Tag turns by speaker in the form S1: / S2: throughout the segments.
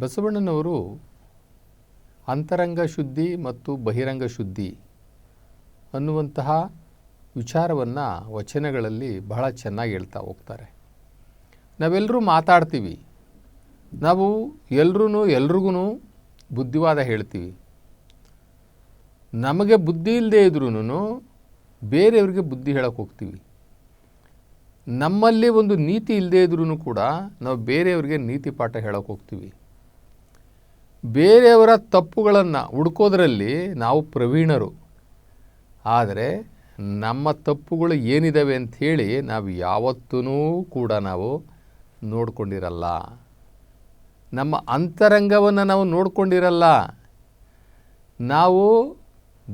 S1: ಬಸವಣ್ಣನವರು ಅಂತರಂಗ ಶುದ್ಧಿ ಮತ್ತು ಬಹಿರಂಗ ಶುದ್ಧಿ ಅನ್ನುವಂತಹ ವಿಚಾರವನ್ನು ವಚನಗಳಲ್ಲಿ ಬಹಳ ಚೆನ್ನಾಗಿ ಹೇಳ್ತಾ ಹೋಗ್ತಾರೆ. ನಾವೆಲ್ಲರೂ ಮಾತಾಡ್ತೀವಿ. ನಾವು ಎಲ್ರೂ ಎಲ್ರಿಗೂ ಬುದ್ಧಿವಾದ ಹೇಳ್ತೀವಿ. ನಮಗೆ ಬುದ್ಧಿ ಇಲ್ಲದೆ ಇದ್ರೂ ಬೇರೆಯವ್ರಿಗೆ ಬುದ್ಧಿ ಹೇಳಕ್ಕೆ ಹೋಗ್ತೀವಿ. ನಮ್ಮಲ್ಲಿ ಒಂದು ನೀತಿ ಇಲ್ಲದೇ ಇದ್ರೂ ಕೂಡ ನಾವು ಬೇರೆಯವ್ರಿಗೆ ನೀತಿ ಪಾಠ ಹೇಳಕ್ಕೆ ಹೋಗ್ತೀವಿ. ಬೇರೆಯವರ ತಪ್ಪುಗಳನ್ನು ಹುಡ್ಕೋದ್ರಲ್ಲಿ ನಾವು ಪ್ರವೀಣರು. ಆದರೆ ನಮ್ಮ ತಪ್ಪುಗಳು ಏನಿದ್ದಾವೆ ಅಂಥೇಳಿ ನಾವು ಯಾವತ್ತೂ ಕೂಡ ನಾವು ನೋಡಿಕೊಂಡಿರಲ್ಲ. ನಮ್ಮ ಅಂತರಂಗವನ್ನು ನಾವು ನೋಡಿಕೊಂಡಿರಲ್ಲ. ನಾವು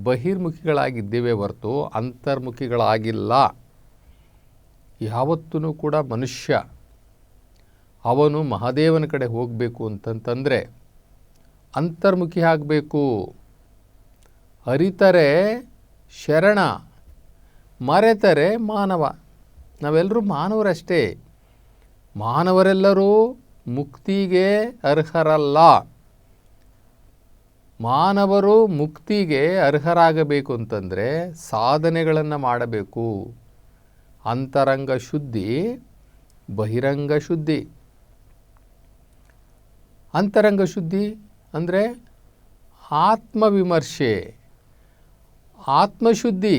S1: ಬಹಿರ್ಮುಖಿಗಳಾಗಿದ್ದೇವೆ ಹೊರತು ಅಂತರ್ಮುಖಿಗಳಾಗಿಲ್ಲ. ಯಾವತ್ತೂ ಕೂಡ ಮನುಷ್ಯ. ಅವನು ಮಹಾದೇವನ ಕಡೆ ಹೋಗಬೇಕು ಅಂತಂತಂದರೆ ಅಂತರ್ಮುಖಿ ಆಗಬೇಕು. ಅರಿತರೆ ಶರಣ, ಮರೆತರೆ ಮಾನವ. ನಾವೆಲ್ಲರೂ ಮಾನವರಷ್ಟೇ. ಮಾನವರೆಲ್ಲರೂ ಮುಕ್ತಿಗೆ ಅರ್ಹರಲ್ಲ. ಮಾನವರು ಮುಕ್ತಿಗೆ ಅರ್ಹರಾಗಬೇಕು ಅಂತಂದರೆ ಸಾಧನೆಗಳನ್ನು ಮಾಡಬೇಕು. ಅಂತರಂಗ ಶುದ್ಧಿ, ಬಹಿರಂಗ ಶುದ್ಧಿ. ಅಂತರಂಗ ಶುದ್ಧಿ ಅಂದರೆ ಆತ್ಮವಿಮರ್ಶೆ, ಆತ್ಮಶುದ್ಧಿ.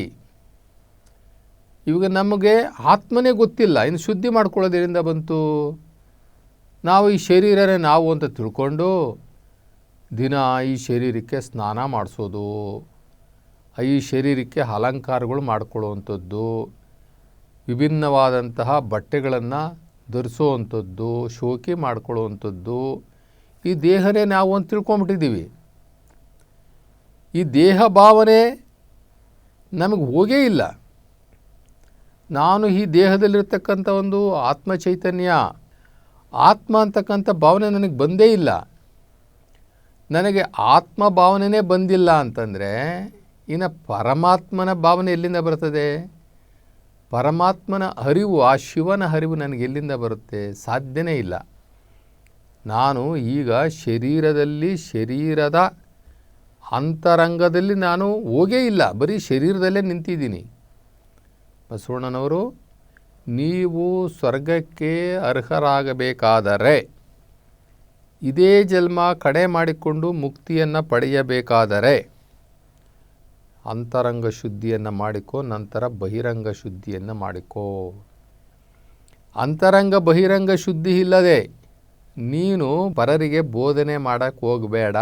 S1: ಇವಾಗ ನಮಗೆ ಆತ್ಮನೇ ಗೊತ್ತಿಲ್ಲ, ಇನ್ನು ಶುದ್ಧಿ ಮಾಡ್ಕೊಳ್ಳೋದ್ರಿಂದ ಬಂತು? ನಾವು ಈ ಶರೀರನೇ ನಾವು ಅಂತ ತಿಳ್ಕೊಂಡು ದಿನ ಈ ಶರೀರಕ್ಕೆ ಸ್ನಾನ ಮಾಡಿಸೋದು, ಈ ಶರೀರಕ್ಕೆ ಅಲಂಕಾರಗಳು ಮಾಡ್ಕೊಳ್ಳುವಂಥದ್ದು, ವಿಭಿನ್ನವಾದಂತಹ ಬಟ್ಟೆಗಳನ್ನು ಧರಿಸೋವಂಥದ್ದು, ಶೋಕಿ ಮಾಡ್ಕೊಳ್ಳುವಂಥದ್ದು ಈ ದೇಹನೇ ನಾವು ಅಂತ ತಿಳ್ಕೊಂಬಿಟ್ಟಿದ್ದೀವಿ. ಈ ದೇಹ ಭಾವನೆ ನಮಗೆ ಹೋಗೇ ಇಲ್ಲ. ನಾನು ಈ ದೇಹದಲ್ಲಿರ್ತಕ್ಕಂಥ ಒಂದು ಆತ್ಮ ಚೈತನ್ಯ ಆತ್ಮ ಅಂತಕ್ಕಂಥ ಭಾವನೆ ನನಗೆ ಬಂದೇ ಇಲ್ಲ. ನನಗೆ ಆತ್ಮ ಭಾವನೆನೇ ಬಂದಿಲ್ಲ ಅಂತಂದರೆ ಇನ್ನು ಪರಮಾತ್ಮನ ಭಾವನೆ ಎಲ್ಲಿಂದ ಬರ್ತದೆ? ಪರಮಾತ್ಮನ ಅರಿವು ಆ ಶಿವನ ಅರಿವು ನನಗೆ ಎಲ್ಲಿಂದ ಬರುತ್ತೆ? ಸಾಧ್ಯನೇ ಇಲ್ಲ. ನಾನು ಈಗ ಶರೀರದಲ್ಲಿ ಶರೀರದ ಅಂತರಂಗದಲ್ಲಿ ನಾನು ಹೋಗೇ ಇಲ್ಲ. ಬರೀ ಶರೀರದಲ್ಲೇ ನಿಂತಿದ್ದೀನಿ. ಬಸವಣ್ಣನವರು, ನೀವು ಸ್ವರ್ಗಕ್ಕೆ ಅರ್ಹರಾಗಬೇಕಾದರೆ ಇದೇ ಜನ್ಮ ಕಡೆ ಮಾಡಿಕೊಂಡು ಮುಕ್ತಿಯನ್ನು ಪಡೆಯಬೇಕಾದರೆ ಅಂತರಂಗ ಶುದ್ಧಿಯನ್ನು ಮಾಡಿಕೋ, ನಂತರ ಬಹಿರಂಗ ಶುದ್ಧಿಯನ್ನು ಮಾಡಿಕೋ. ಅಂತರಂಗ ಬಹಿರಂಗ ಶುದ್ಧಿ ಇಲ್ಲದೆ ನೀನು ಪರರಿಗೆ ಬೋಧನೆ ಮಾಡಕ್ಕೆ ಹೋಗಬೇಡ.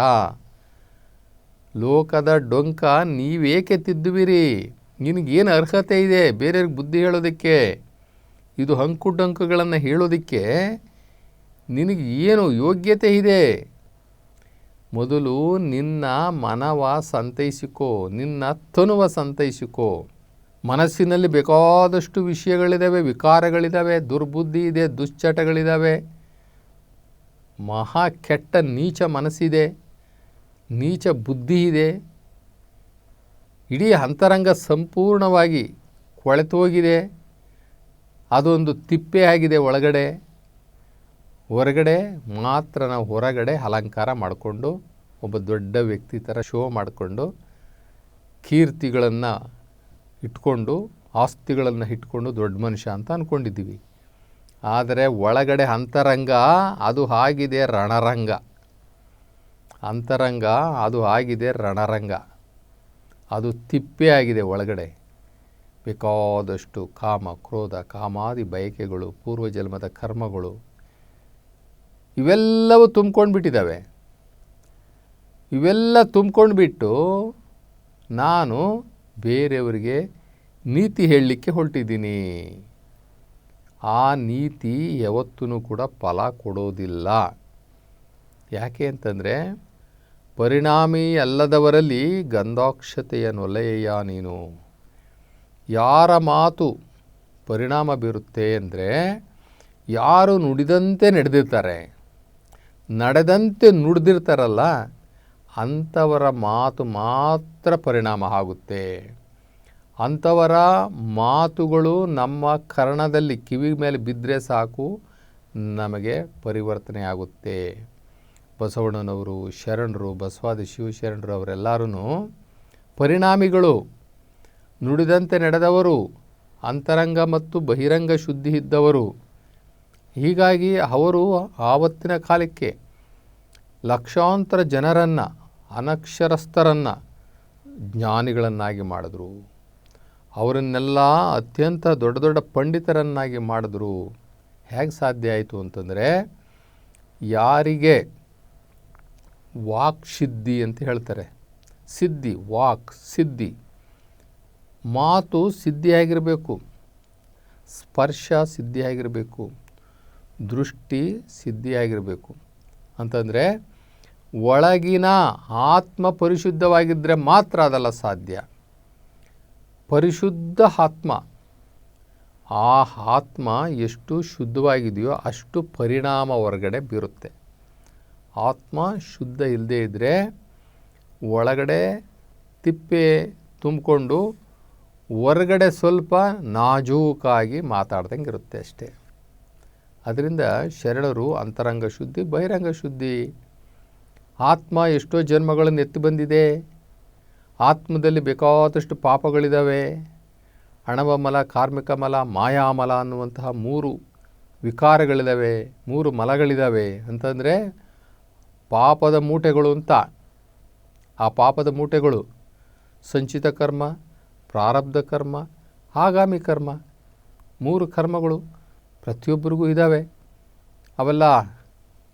S1: ಲೋಕದ ಡೊಂಕ ನೀವೇಕೆ ತಿದ್ದುವಿರಿ? ನಿನಗೇನು ಅರ್ಹತೆ ಇದೆ ಬೇರೆಯವ್ರಿಗೆ ಬುದ್ಧಿ ಹೇಳೋದಕ್ಕೆ? ಇದು ಹಂಕು ಡೊಂಕುಗಳನ್ನು ಹೇಳೋದಕ್ಕೆ ನಿನಗೆ ಏನು ಯೋಗ್ಯತೆ ಇದೆ? ಮೊದಲು ನಿನ್ನ ಮನವ ಸಂತೈಸಿಕೋ, ನಿನ್ನ ತನುವ ಸಂತೈಸಿಕೋ. ಮನಸ್ಸಿನಲ್ಲಿ ಬೇಕಾದಷ್ಟು ವಿಷಯಗಳಿದ್ದಾವೆ ವಿಕಾರಗಳಿದ್ದಾವೆ ದುರ್ಬುದ್ಧಿ ಇದೆ ದುಶ್ಚಟಗಳಿದ್ದಾವೆ ಮಹಾ ಕೆಟ್ಟ ನೀಚ ಮನಸ್ಸಿದೆ, ನೀಚ ಬುದ್ಧಿ ಇದೆ. ಇಡೀ ಅಂತರಂಗ ಸಂಪೂರ್ಣವಾಗಿ ಕೊಳೆತೋಗಿದೆ. ಅದೊಂದು ತಿಪ್ಪೆ ಆಗಿದೆ ಒಳಗಡೆ. ಹೊರಗಡೆ ಮಾತ್ರ ನಾವು ಹೊರಗಡೆ ಅಲಂಕಾರ ಮಾಡಿಕೊಂಡು, ಒಬ್ಬ ದೊಡ್ಡ ವ್ಯಕ್ತಿ ಥರ ಶೋ ಮಾಡಿಕೊಂಡು, ಕೀರ್ತಿಗಳನ್ನು ಇಟ್ಕೊಂಡು, ಆಸ್ತಿಗಳನ್ನು ಇಟ್ಕೊಂಡು ದೊಡ್ಡ ಮನುಷ್ಯ ಅಂತ ಅಂದ್ಕೊಂಡಿದ್ದೀವಿ ಆದರೆ ಒಳಗಡೆ ಅಂತರಂಗ ಅದು ಆಗಿದೆ ರಣರಂಗ. ಅಂತರಂಗ ಅದು ಆಗಿದೆ ರಣರಂಗ. ಅದು ತಿಪ್ಪೆ ಆಗಿದೆ ಒಳಗಡೆ. ಬೇಕಾದಷ್ಟು ಕಾಮ, ಕ್ರೋಧ, ಕಾಮಾದಿ ಬಯಕೆಗಳು, ಪೂರ್ವಜನ್ಮದ ಕರ್ಮಗಳು, ಇವೆಲ್ಲವೂ ತುಂಬ್ಕೊಂಡು ಬಿಟ್ಟಿದ್ದಾವೆ ಇವೆಲ್ಲ ತುಂಬ್ಕೊಂಡು ಬಿಟ್ಟು ನಾನು ಬೇರೆಯವರಿಗೆ ನೀತಿ ಹೇಳಲಿಕ್ಕೆ ಹೊರಟಿದ್ದೀನಿ. ಆ ನೀತಿ ಯಾವತ್ತೂ ಕೂಡ ಫಲ ಕೊಡೋದಿಲ್ಲ. ಯಾಕೆ ಅಂತಂದರೆ, ಪರಿಣಾಮಿ ಅಲ್ಲದವರಲ್ಲಿ ಗಂಧಾಕ್ಷತೆಯ ನೊಲೆಯ ನೀನು. ಯಾರ ಮಾತು ಪರಿಣಾಮ ಬೀರುತ್ತೆ ಅಂದರೆ, ಯಾರು ನುಡಿದಂತೆ ನಡೆದಿರ್ತಾರೆ. ನಡೆದಂತೆ ನುಡಿದಿರ್ತಾರಲ್ಲ, ಅಂಥವರ ಮಾತು ಮಾತ್ರ ಪರಿಣಾಮ ಆಗುತ್ತೆ. ಅಂಥವರ ಮಾತುಗಳು ನಮ್ಮ ಕರ್ಣದಲ್ಲಿ ಕಿವಿ ಮೇಲೆ ಬಿದ್ದರೆ ಸಾಕು, ನಮಗೆ ಪರಿವರ್ತನೆ ಆಗುತ್ತೆ ಬಸವಣ್ಣನವರು, ಶರಣರು, ಬಸವಾದಿ ಶಿವಶರಣರು ಅವರೆಲ್ಲರೂ ಪರಿಣಾಮಿಗಳು. ನುಡಿದಂತೆ ನಡೆದವರು, ಅಂತರಂಗ ಮತ್ತು ಬಹಿರಂಗ ಶುದ್ಧಿ ಇದ್ದವರು. ಹೀಗಾಗಿ ಅವರು ಆವತ್ತಿನ ಕಾಲಕ್ಕೆ ಲಕ್ಷಾಂತರ ಜನರನ್ನು, ಅನಕ್ಷರಸ್ಥರನ್ನು, ಜ್ಞಾನಿಗಳನ್ನಾಗಿ ಮಾಡಿದ್ರು. ಅವರನ್ನೆಲ್ಲ ಅತ್ಯಂತ ದೊಡ್ಡ ದೊಡ್ಡ ಪಂಡಿತರನ್ನಾಗಿ ಮಾಡಿದ್ರು. ಹೇಗೆ ಸಾಧ್ಯ ಆಯಿತು ಅಂತಂದರೆ, ಯಾರಿಗೆ ವಾಕ್ ಸಿದ್ಧಿ ಅಂತ ಹೇಳ್ತಾರೆ. ಸಿದ್ಧಿ, ವಾಕ್, ಸಿದ್ಧಿ. ಮಾತು ಸಿದ್ಧಿಯಾಗಿರಬೇಕು. ಸ್ಪರ್ಶ ಸಿದ್ಧಿಯಾಗಿರಬೇಕು. ದೃಷ್ಟಿ ಸಿದ್ಧಿಯಾಗಿರಬೇಕು. ಅಂತಂದರೆ, ಒಳಗಿನ ಆತ್ಮ ಪರಿಶುದ್ಧವಾಗಿದ್ದರೆ ಮಾತ್ರ ಅದಲ್ಲ ಸಾಧ್ಯ. ಪರಿಶುದ್ಧ ಆತ್ಮ. ಆ ಆತ್ಮ ಎಷ್ಟು ಶುದ್ಧವಾಗಿದೆಯೋ ಅಷ್ಟು ಪರಿಣಾಮ ಹೊರಗಡೆ ಬೀರುತ್ತೆ. ಆತ್ಮ ಶುದ್ಧ ಇಲ್ಲದೇ ಇದ್ದರೆ ಒಳಗಡೆ ತಿಪ್ಪೆ ತುಂಬಿಕೊಂಡು ಹೊರಗಡೆ ಸ್ವಲ್ಪ ನಾಜೂಕಾಗಿ ಮಾತಾಡ್ದಂಗೆ ಇರುತ್ತೆ ಅಷ್ಟೇ. ಅದರಿಂದ ಶರಣರು ಅಂತರಂಗ ಶುದ್ಧಿ, ಬಹಿರಂಗ ಶುದ್ಧಿ. ಆತ್ಮ ಎಷ್ಟೋ ಜನ್ಮಗಳನ್ನು ಎತ್ತಿ ಬಂದಿದೆ. ಆತ್ಮದಲ್ಲಿ ಬೇಕಾದಷ್ಟು ಪಾಪಗಳಿದ್ದಾವೆ ಹಣವ ಮಲ ಕಾರ್ಮಿಕ ಮಲ ಮಾಯಾಮಲ ಅನ್ನುವಂತಹ ಮೂರು ವಿಕಾರಗಳಿದ್ದಾವೆ ಮೂರು ಮಲಗಳಿದ್ದಾವೆ ಅಂತಂದರೆ ಪಾಪದ ಮೂಟೆಗಳು ಅಂತ. ಆ ಪಾಪದ ಮೂಟೆಗಳು ಸಂಚಿತ ಕರ್ಮ, ಪ್ರಾರಬ್ಧ ಕರ್ಮ, ಆಗಾಮಿ ಕರ್ಮ. ಮೂರು ಕರ್ಮಗಳು ಪ್ರತಿಯೊಬ್ಬರಿಗೂ ಇದ್ದಾವೆ ಅವೆಲ್ಲ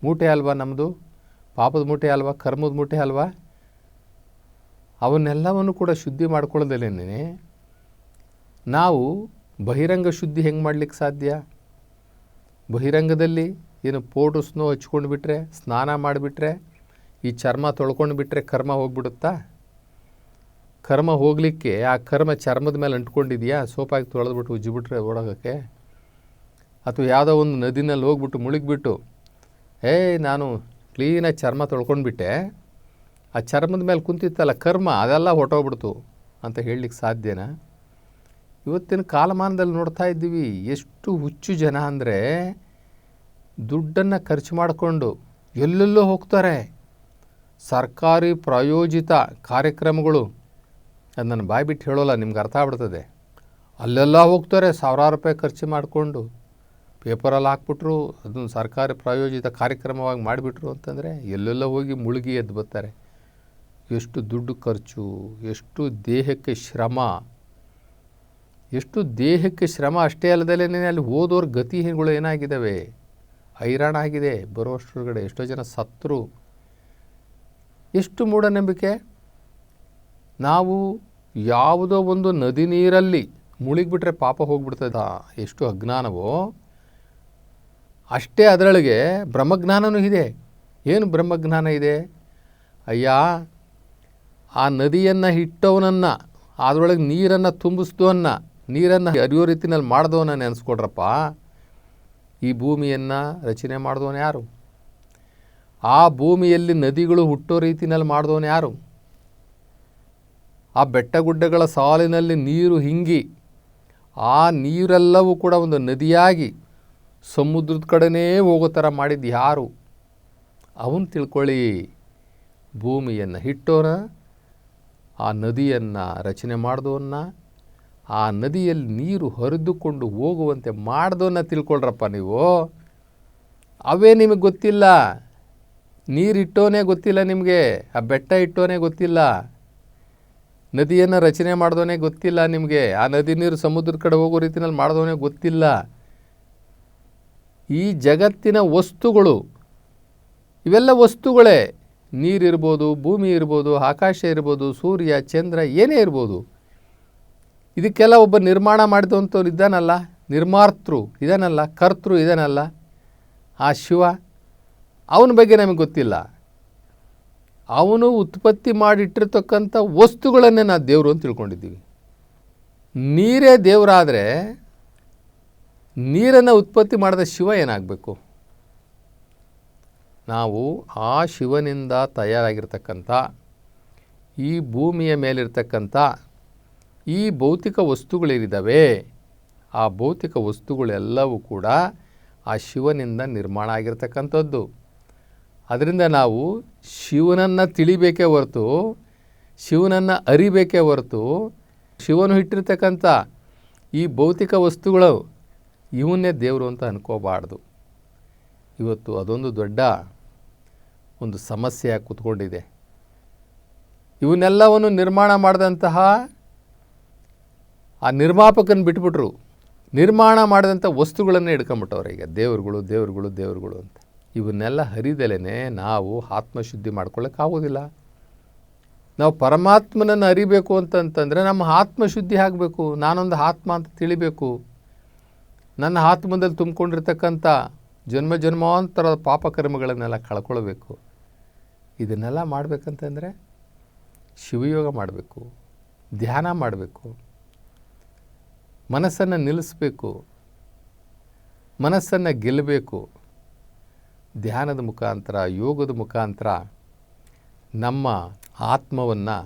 S1: ಮೂಟೆ ಅಲ್ವಾ ನಮ್ಮದು ಪಾಪದ ಮೂಟೆ ಅಲ್ವಾ? ಕರ್ಮದ ಮೂಟೆ ಅಲ್ವಾ? ಅವನ್ನೆಲ್ಲವನ್ನು ಕೂಡ ಶುದ್ಧಿ ಮಾಡ್ಕೊಳ್ಳೋದಲ್ಲೇನೆ? ನಾವು ಬಹಿರಂಗ ಶುದ್ಧಿ ಹೆಂಗೆ ಮಾಡ್ಲಿಕ್ಕೆ ಸಾಧ್ಯ? ಬಹಿರಂಗದಲ್ಲಿ ಏನು ಪೋಟು ಸ್ನೋ ಹಚ್ಕೊಂಡು ಬಿಟ್ಟರೆ ಸ್ನಾನ ಮಾಡಿಬಿಟ್ರೆ, ಈ ಚರ್ಮ ತೊಳ್ಕೊಂಡು ಬಿಟ್ಟರೆ ಕರ್ಮ ಹೋಗ್ಬಿಡುತ್ತಾ? ಕರ್ಮ ಹೋಗಲಿಕ್ಕೆ ಆ ಕರ್ಮ ಚರ್ಮದ ಮೇಲೆ ಅಂಟ್ಕೊಂಡಿದೆಯಾ? ಸೋಪಾಗಿ ತೊಳೆದ್ಬಿಟ್ಟು ಉಜ್ಜಿಬಿಟ್ರೆ ಓಡೋಗೋಕ್ಕೆ? ಅಥವಾ ಯಾವುದೋ ಒಂದು ನದಿನಲ್ಲಿ ಹೋಗ್ಬಿಟ್ಟು ಮುಳುಗಿಬಿಟ್ಟು, ಏಯ್, ನಾನು ಕ್ಲೀನಾಗಿ ಚರ್ಮ ತೊಳ್ಕೊಂಡ್ಬಿಟ್ಟೆ ಆ ಚರ್ಮದ ಮೇಲೆ ಕುಂತಿತ್ತಲ್ಲ, ಕರ್ಮ, ಅದೆಲ್ಲ ಹೊಟ್ಟೋಗ್ಬಿಡ್ತು ಅಂತ ಹೇಳಲಿಕ್ಕೆ ಸಾಧ್ಯನಾ? ಇವತ್ತಿನ ಕಾಲಮಾನದಲ್ಲಿ ನೋಡ್ತಾ ಇದ್ದೀವಿ, ಎಷ್ಟು ಹುಚ್ಚು ಜನ ಅಂದರೆ ದುಡ್ಡನ್ನು ಖರ್ಚು ಮಾಡಿಕೊಂಡು ಎಲ್ಲೆಲ್ಲೋ ಹೋಗ್ತಾರೆ. ಸರ್ಕಾರಿ ಪ್ರಾಯೋಜಿತ ಕಾರ್ಯಕ್ರಮಗಳು, ಅದು ನಾನು ಬಾಯಿ ಬಿಟ್ಟು ಹೇಳೋಲ್ಲ, ನಿಮ್ಗೆ ಅರ್ಥ ಆಗ್ಬಿಡ್ತದೆ. ಅಲ್ಲೆಲ್ಲ ಹೋಗ್ತಾರೆ, ಸಾವಿರಾರು ರೂಪಾಯಿ ಖರ್ಚು ಮಾಡಿಕೊಂಡು ಪೇಪರಲ್ಲಿ ಹಾಕ್ಬಿಟ್ರು, ಅದನ್ನು ಸರ್ಕಾರಿ ಪ್ರಾಯೋಜಿತ ಕಾರ್ಯಕ್ರಮವಾಗಿ ಮಾಡಿಬಿಟ್ರು ಅಂತಂದರೆ ಎಲ್ಲೆಲ್ಲ ಹೋಗಿ ಮುಳುಗಿ ಎದ್ದು ಬರ್ತಾರೆ. ಎಷ್ಟು ದುಡ್ಡು ಖರ್ಚು, ಎಷ್ಟು ದೇಹಕ್ಕೆ ಶ್ರಮ, ಎಷ್ಟು ದೇಹಕ್ಕೆ ಶ್ರಮ ಅಷ್ಟೇ ಅಲ್ಲದಲ್ಲೇ ಅಲ್ಲಿ ಓದೋರ ಗತಿಗಳು ಏನಾಗಿದ್ದಾವೆ? ಹೈರಾಣ ಆಗಿದೆ. ಬರುವಷ್ಟರೊಳಗಡೆ ಎಷ್ಟೋ ಜನ ಸತ್ರು. ಎಷ್ಟು ಮೂಢನಂಬಿಕೆ? ನಾವು ಯಾವುದೋ ಒಂದು ನದಿ ನೀರಲ್ಲಿ ಮುಳುಗಿಬಿಟ್ರೆ ಪಾಪ ಹೋಗ್ಬಿಡ್ತದ? ಎಷ್ಟು ಅಜ್ಞಾನವೋ. ಅಷ್ಟೇ ಅದರೊಳಗೆ ಬ್ರಹ್ಮಜ್ಞಾನವೂ ಇದೆ. ಏನು ಬ್ರಹ್ಮಜ್ಞಾನ ಇದೆ? ಅಯ್ಯ ಆ ನದಿಯನ್ನು ಇಟ್ಟವನನ್ನು ಅದರೊಳಗೆ ನೀರನ್ನು ತುಂಬಿಸ್ದವನ್ನ ನೀರನ್ನು ಹರಿಯೋ ರೀತಿನಲ್ಲಿ ಮಾಡಿದವನ ನೆನೆಸ್ಕೊಡ್ರಪ್ಪ. ಈ ಭೂಮಿಯನ್ನು ರಚನೆ ಮಾಡಿದವನು ಯಾರು? ಆ ಭೂಮಿಯಲ್ಲಿ ನದಿಗಳು ಹುಟ್ಟೋ ರೀತಿನಲ್ಲಿ ಮಾಡಿದವನು ಯಾರು? ಆ ಬೆಟ್ಟ ಗುಡ್ಡಗಳ ಸಾಲಿನಲ್ಲಿ ನೀರು ಹಿಂಗಿ, ಆ ನೀರೆಲ್ಲವೂ ಕೂಡ ಒಂದು ನದಿಯಾಗಿ ಸಮುದ್ರದ ಕಡೆನೇ ಹೋಗೋ ಥರ ಮಾಡಿದ್ದು ಯಾರು? ಅವನು ತಿಳ್ಕೊಳ್ಳಿ, ಭೂಮಿಯನ್ನು ಹಿಟ್ಟೋನ ಆ ನದಿಯನ್ನು ರಚನೆ ಮಾಡಿದವನ್ನ ಆ ನದಿಯಲ್ಲಿ ನೀರು ಹರಿದುಕೊಂಡು ಹೋಗುವಂತೆ ಮಾಡ್ದವನ್ನ ತಿಳ್ಕೊಳ್ರಪ್ಪ ನೀವು. ಅವೇ ನಿಮಗೆ ಗೊತ್ತಿಲ್ಲ. ನೀರಿಟ್ಟೋನೇ ಗೊತ್ತಿಲ್ಲ ನಿಮಗೆ, ಆ ಬೆಟ್ಟ ಇಟ್ಟೋನೇ ಗೊತ್ತಿಲ್ಲ. ನದಿಯನ್ನು ರಚನೆ ಮಾಡಿದವನೇ ಗೊತ್ತಿಲ್ಲ ನಿಮಗೆ, ಆ ನದಿ ನೀರು ಸಮುದ್ರದ ಕಡೆ ಹೋಗೋ ರೀತಿಯಲ್ಲಿ ಮಾಡಿದವನೇ ಗೊತ್ತಿಲ್ಲ. ಈ ಜಗತ್ತಿನ ವಸ್ತುಗಳು, ಇವೆಲ್ಲ ವಸ್ತುಗಳೇ. ನೀರಿರ್ಬೋದು ಭೂಮಿ ಇರ್ಬೋದು, ಆಕಾಶ ಇರ್ಬೋದು, ಸೂರ್ಯ, ಚಂದ್ರ ಏನೇ ಇರ್ಬೋದು. ಇದಕ್ಕೆಲ್ಲ ಒಬ್ಬ ನಿರ್ಮಾಣ ಮಾಡಿದಂಥವ್ರು ಇದ್ದಾನಲ್ಲ ನಿರ್ಮಾತೃ ಇದಾನಲ್ಲ, ಕರ್ತೃ ಇದಾನಲ್ಲ, ಆ ಶಿವ ಅವನ ಬಗ್ಗೆ ನಮಗೆ ಗೊತ್ತಿಲ್ಲ. ಅವನು ಉತ್ಪತ್ತಿ ಮಾಡಿಟ್ಟಿರ್ತಕ್ಕಂಥ ವಸ್ತುಗಳನ್ನೇ ನಾವು ದೇವರು ಅಂತ ತಿಳ್ಕೊಂಡಿದ್ದೀವಿ. ನೀರೇ ದೇವರಾದರೆ ನೀರನ್ನು ಉತ್ಪತ್ತಿ ಮಾಡಿದ ಶಿವ ಏನಾಗಬೇಕು? ನಾವು ಆ ಶಿವನಿಂದ ತಯಾರಾಗಿರ್ತಕ್ಕಂಥ, ಈ ಭೂಮಿಯ ಮೇಲಿರ್ತಕ್ಕಂಥ, ಈ ಭೌತಿಕ ವಸ್ತುಗಳೇನಿದ್ದಾವೆ ಆ ಭೌತಿಕ ವಸ್ತುಗಳೆಲ್ಲವೂ ಕೂಡ ಆ ಶಿವನಿಂದ ನಿರ್ಮಾಣ ಆಗಿರ್ತಕ್ಕಂಥದ್ದು. ಅದರಿಂದ ನಾವು ಶಿವನನ್ನು ತಿಳಿಬೇಕೇ ಹೊರತು, ಶಿವನನ್ನು ಅರಿಬೇಕೇ ಹೊರತು, ಶಿವನು ಇಟ್ಟಿರ್ತಕ್ಕಂಥ ಈ ಭೌತಿಕ ವಸ್ತುಗಳು ಇವನ್ನೇ ದೇವರು ಅಂತ ಅನ್ಕೋಬಾರ್ದು. ಇವತ್ತು ಅದೊಂದು ದೊಡ್ಡ ಒಂದು ಸಮಸ್ಯೆಯಾಗಿ ಕೂತ್ಕೊಂಡಿದೆ. ಇವನ್ನೆಲ್ಲವನ್ನು ನಿರ್ಮಾಣ ಮಾಡಿದಂತಹ ಆ ನಿರ್ಮಾಪಕನ ಬಿಟ್ಬಿಟ್ರು. ನಿರ್ಮಾಣ ಮಾಡಿದಂಥ ವಸ್ತುಗಳನ್ನೇ ಹಿಡ್ಕೊಂಬಿಟ್ಟವ್ರೆ ಈಗ. ದೇವರುಗಳು ದೇವರುಗಳು ದೇವರುಗಳು ಅಂತ. ಇವನ್ನೆಲ್ಲ ಹರಿದಲೇ ನಾವು ಆತ್ಮಶುದ್ಧಿ ಮಾಡ್ಕೊಳ್ಳೋಕ್ಕಾಗೋದಿಲ್ಲ ನಾವು ಪರಮಾತ್ಮನನ್ನು ಅರಿಬೇಕು ಅಂತಂತಂದರೆ ನಮ್ಮ ಆತ್ಮಶುದ್ಧಿ ಆಗಬೇಕು. ನಾನೊಂದು ಆತ್ಮ ಅಂತ ತಿಳಿಬೇಕು. ನನ್ನ ಆತ್ಮದಲ್ಲಿ ತುಂಬಿಕೊಂಡಿರ್ತಕ್ಕಂಥ ಜನ್ಮ ಜನ್ಮಾಂತರದ ಪಾಪಕರ್ಮಗಳನ್ನೆಲ್ಲ ಕಳ್ಕೊಳ್ಬೇಕು. ಇದನ್ನೆಲ್ಲ ಮಾಡಬೇಕಂತಂದರೆ ಶಿವಯೋಗ ಮಾಡಬೇಕು, ಧ್ಯಾನ ಮಾಡಬೇಕು, ಮನಸ್ಸನ್ನು ನಿಲ್ಲಿಸ್ಬೇಕು, ಮನಸ್ಸನ್ನು ಗೆಲ್ಲಬೇಕು. ಧ್ಯಾನದ ಮುಖಾಂತರ, ಯೋಗದ ಮುಖಾಂತರ ನಮ್ಮ ಆತ್ಮವನ್ನು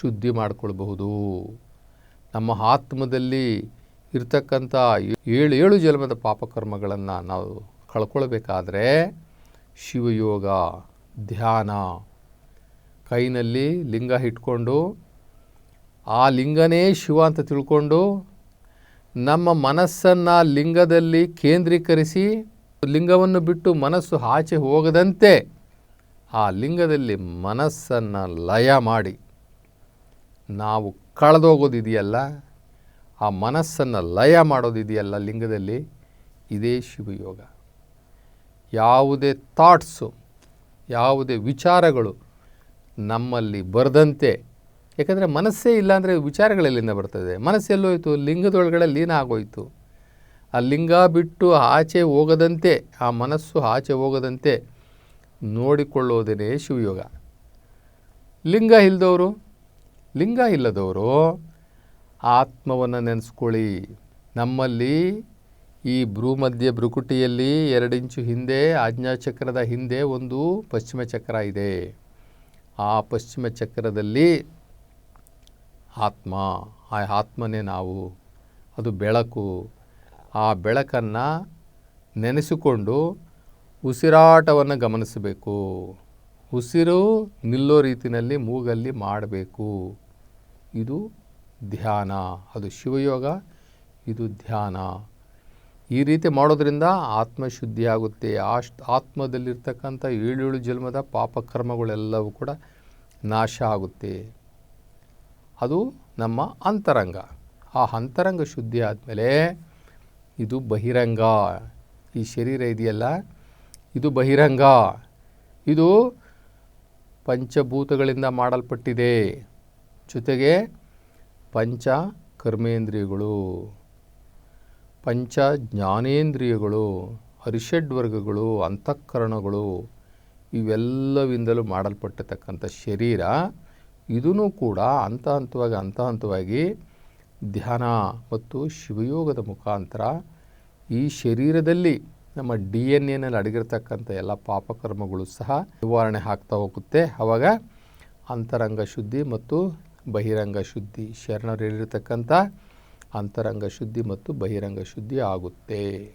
S1: ಶುದ್ಧಿ ಮಾಡಿಕೊಳ್ಬಹುದು. ನಮ್ಮ ಆತ್ಮದಲ್ಲಿ ಇರ್ತಕ್ಕಂಥ ಏಳು ಏಳು ಜನ್ಮದ ಪಾಪಕರ್ಮಗಳನ್ನು ನಾವು ಕಳ್ಕೊಳ್ಬೇಕಾದ್ರೆ ಶಿವಯೋಗ, ಧ್ಯಾನ. ಕೈನಲ್ಲಿ ಲಿಂಗ ಇಟ್ಕೊಂಡು ಆ ಲಿಂಗನೇ ಶಿವ ಅಂತ ತಿಳ್ಕೊಂಡು ನಮ್ಮ ಮನಸ್ಸನ್ನು ಲಿಂಗದಲ್ಲಿ ಕೇಂದ್ರೀಕರಿಸಿ ಲಿಂಗವನ್ನು ಬಿಟ್ಟು ಮನಸ್ಸು ಆಚೆ ಹೋಗದಂತೆ ಆ ಲಿಂಗದಲ್ಲಿ ಮನಸ್ಸನ್ನು ಲಯ ಮಾಡಿ. ನಾವು ಕಳೆದೋಗೋದಿದೆಯಲ್ಲ, ಆ ಮನಸ್ಸನ್ನು ಲಯ ಮಾಡೋದಿದೆಯಲ್ಲ ಲಿಂಗದಲ್ಲಿ, ಇದೇ ಶಿವಯೋಗ. ಯಾವುದೇ ಥಾಟ್ಸು ಯಾವುದೇ ವಿಚಾರಗಳು ನಮ್ಮಲ್ಲಿ ಬರದಂತೆ ಯಾಕಂದರೆ ಮನಸ್ಸೇ ಇಲ್ಲಾಂದರೆ ವಿಚಾರಗಳೆಲ್ಲಿಂದ ಬರ್ತದೆ? ಮನಸ್ಸೆಲ್ಲೋಯ್ತು ಲಿಂಗದೊಳಗಡೆ ಲೀನ ಆಗೋಯಿತು. ಆ ಲಿಂಗ ಬಿಟ್ಟು ಆಚೆ ಹೋಗದಂತೆ, ಆ ಮನಸ್ಸು ಆಚೆ ಹೋಗದಂತೆ ನೋಡಿಕೊಳ್ಳೋದೇ ಶಿವಯೋಗ. ಲಿಂಗ ಇಲ್ಲದವರು ಲಿಂಗ ಇಲ್ಲದವರು ಆತ್ಮವನ್ನು ನೆನೆಸ್ಕೊಳ್ಳಿ. ನಮ್ಮಲ್ಲಿ ಈ ಭ್ರೂಮಧ್ಯ ಭ್ರುಕುಟಿಯಲ್ಲಿ ಎರಡಿಂಚು ಹಿಂದೆ ಆಜ್ಞಾಚಕ್ರದ ಹಿಂದೆ ಒಂದು ಪಶ್ಚಿಮ ಚಕ್ರ ಇದೆ. ಆ ಪಶ್ಚಿಮ ಚಕ್ರದಲ್ಲಿ ಆತ್ಮ, ಆ ಆತ್ಮನೇ ನಾವು. ಅದು ಬೆಳಕು. ಆ ಬೆಳಕನ್ನು ನೆನೆಸಿಕೊಂಡು ಉಸಿರಾಟವನ್ನು ಗಮನಿಸಬೇಕು. ಉಸಿರು ನಿಲ್ಲೋ ರೀತಿಯಲ್ಲಿ ಮೂಗಲ್ಲಿ ಮಾಡಬೇಕು. ಇದು ಧ್ಯಾನ. ಅದು ಶಿವಯೋಗ, ಇದು ಧ್ಯಾನ. ಈ ರೀತಿ ಮಾಡೋದ್ರಿಂದ ಆತ್ಮಶುದ್ಧಿ ಆಗುತ್ತೆ. ಆಶ್ ಆತ್ಮದಲ್ಲಿರ್ತಕ್ಕಂಥ ಏಳೇಳು ಜನ್ಮದ ಪಾಪಕರ್ಮಗಳೆಲ್ಲವೂ ಕೂಡ ನಾಶ ಆಗುತ್ತೆ. ಅದು ನಮ್ಮ ಅಂತರಂಗ. ಆ ಅಂತರಂಗ ಶುದ್ಧಿ ಆದಮೇಲೆ ಇದು ಬಹಿರಂಗ. ಈ ಶರೀರ ಇದೆಯಲ್ಲ? ಇದು ಬಹಿರಂಗ. ಇದು ಪಂಚಭೂತಗಳಿಂದ ಮಾಡಲ್ಪಟ್ಟಿದೆ. ಜೊತೆಗೆ ಪಂಚ ಕರ್ಮೇಂದ್ರಿಯಗಳು ಪಂಚ ಜ್ಞಾನೇಂದ್ರಿಯಗಳು ಹರಿಷಡ್ ವರ್ಗಗಳು, ಅಂತಃಕರಣಗಳು ಇವೆಲ್ಲವಿಂದಲೂ ಮಾಡಲ್ಪಟ್ಟಿರ್ತಕ್ಕಂಥ ಶರೀರ. ಇದೂ ಕೂಡ ಹಂತ ಹಂತವಾಗಿ ಹಂತ ಹಂತವಾಗಿ ಧ್ಯಾನ ಮತ್ತು ಶಿವಯೋಗದ ಮುಖಾಂತರ ಈ ಶರೀರದಲ್ಲಿ ನಮ್ಮ ಡಿ ಎನ್ ಎನಲ್ಲಿ ಅಡಗಿರ್ತಕ್ಕಂಥ ಎಲ್ಲ ಪಾಪಕರ್ಮಗಳು ಸಹ ನಿವಾರಣೆ ಆಗ್ತಾ ಹೋಗುತ್ತೆ. ಆವಾಗ ಅಂತರಂಗ ಶುದ್ಧಿ ಮತ್ತು ಬಹಿರಂಗ ಶುದ್ಧಿ ಶರಣರು ಹೇಳಿರ್ತಕ್ಕಂಥ ಅಂತರಂಗ ಶುದ್ಧಿ ಮತ್ತು ಬಹಿರಂಗ ಶುದ್ಧಿ ಆಗುತ್ತೆ.